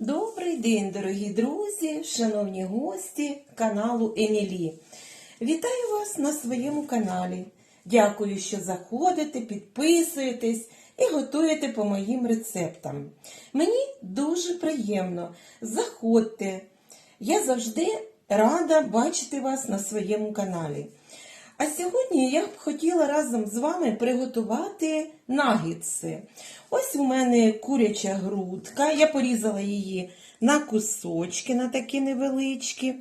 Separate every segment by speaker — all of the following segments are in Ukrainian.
Speaker 1: Добрий день, дорогі друзі, шановні гості каналу Емілі. Вітаю вас на своєму каналі. Дякую, що заходите, підписуєтесь і готуєте по моїм рецептам. Мені дуже приємно. Заходьте. Я завжди рада бачити вас на своєму каналі. А сьогодні я б хотіла разом з вами приготувати нагідси. Ось у мене куряча грудка, я порізала її на кусочки, на такі невеличкі.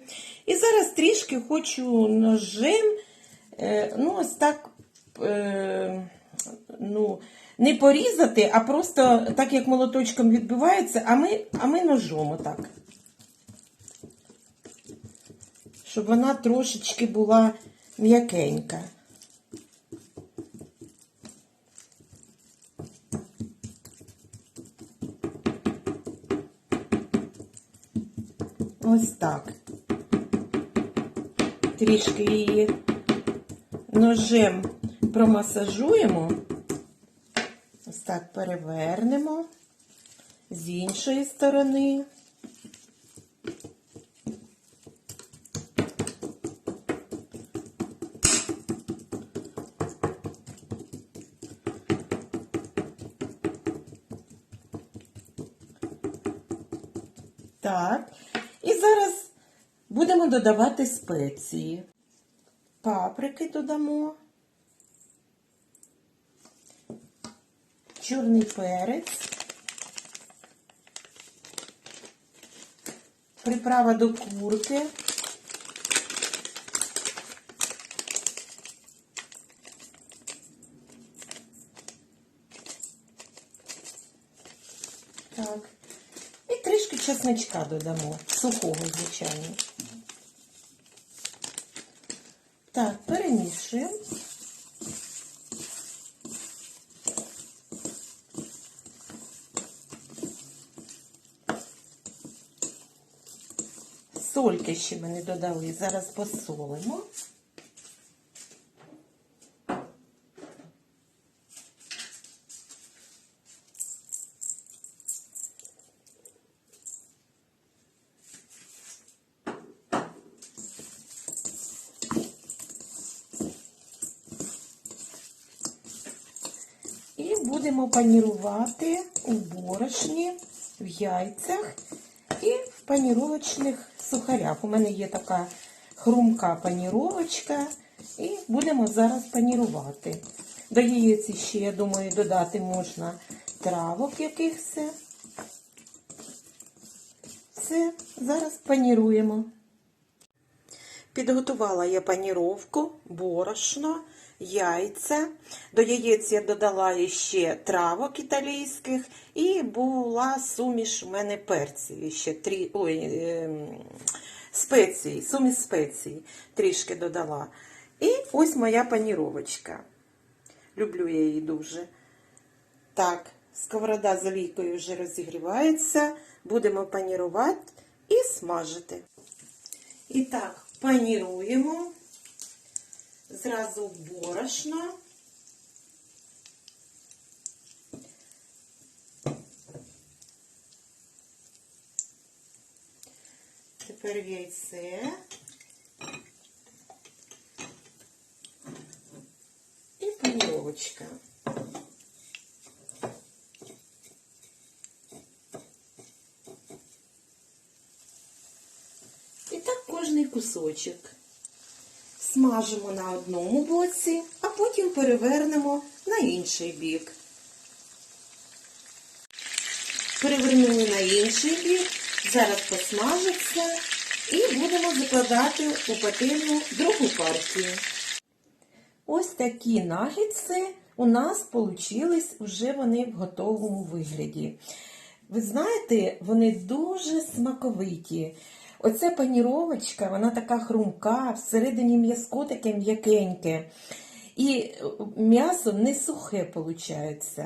Speaker 1: І зараз трішки хочу ножем, е, ну ось так, е, ну, не порізати, а просто так як молоточком відбивається, а ми, а ми ножом отак. Щоб вона трошечки була м'якенька. Ось так. Трішки її ножем промасажуємо. Ось так перевернемо з іншої сторони. Так. І зараз будемо додавати спеції. Паприки додамо. Чорний перець. Приправа до курки. Так. Трішки чесничка додамо, сухого, звичайно. Так, перемішуємо. Сольки ще ми не додали, зараз посолимо. І будемо панірувати у борошні, в яйцях і в паніровочних сухарях. У мене є така хрумка паніровочка, і будемо зараз панірувати. До яєць ще, я думаю, додати можна травок якихось. Все, зараз паніруємо. Підготувала я паніровку, борошно, яйця. До яєць я додала ще травок італійських і була суміш у мене перців. Ще трі, ой, е, спеції, суміш спецій трішки додала. І ось моя паніровочка. Люблю я її дуже. Так, сковорода з олійкою вже розігрівається. Будемо панірувати і смажити. І так, паніруємо зразу в борошно. Тепер яйце. І паніровочка. І так кожний кусочок. Смажимо на одному боці, а потім перевернемо на інший бік. Перевернули на інший бік, зараз посмажиться і будемо закладати у пательню другу партію. Ось такі нагідси у нас получились вже вони в готовому вигляді. Ви знаєте, вони дуже смаковиті. Оця паніровочка, вона така хрумка, всередині м'язко таке м'якеньке. І м'ясо не сухе виходить.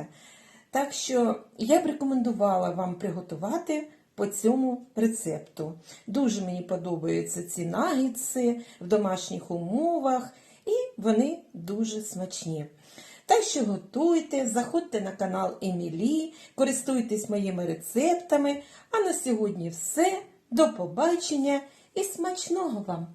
Speaker 1: Так що я б рекомендувала вам приготувати по цьому рецепту. Дуже мені подобаються ці нагідси в домашніх умовах, і вони дуже смачні. та що готуйте, заходьте на канал Емілі, користуйтесь моїми рецептами. А на сьогодні все. До побачення і смачного вам!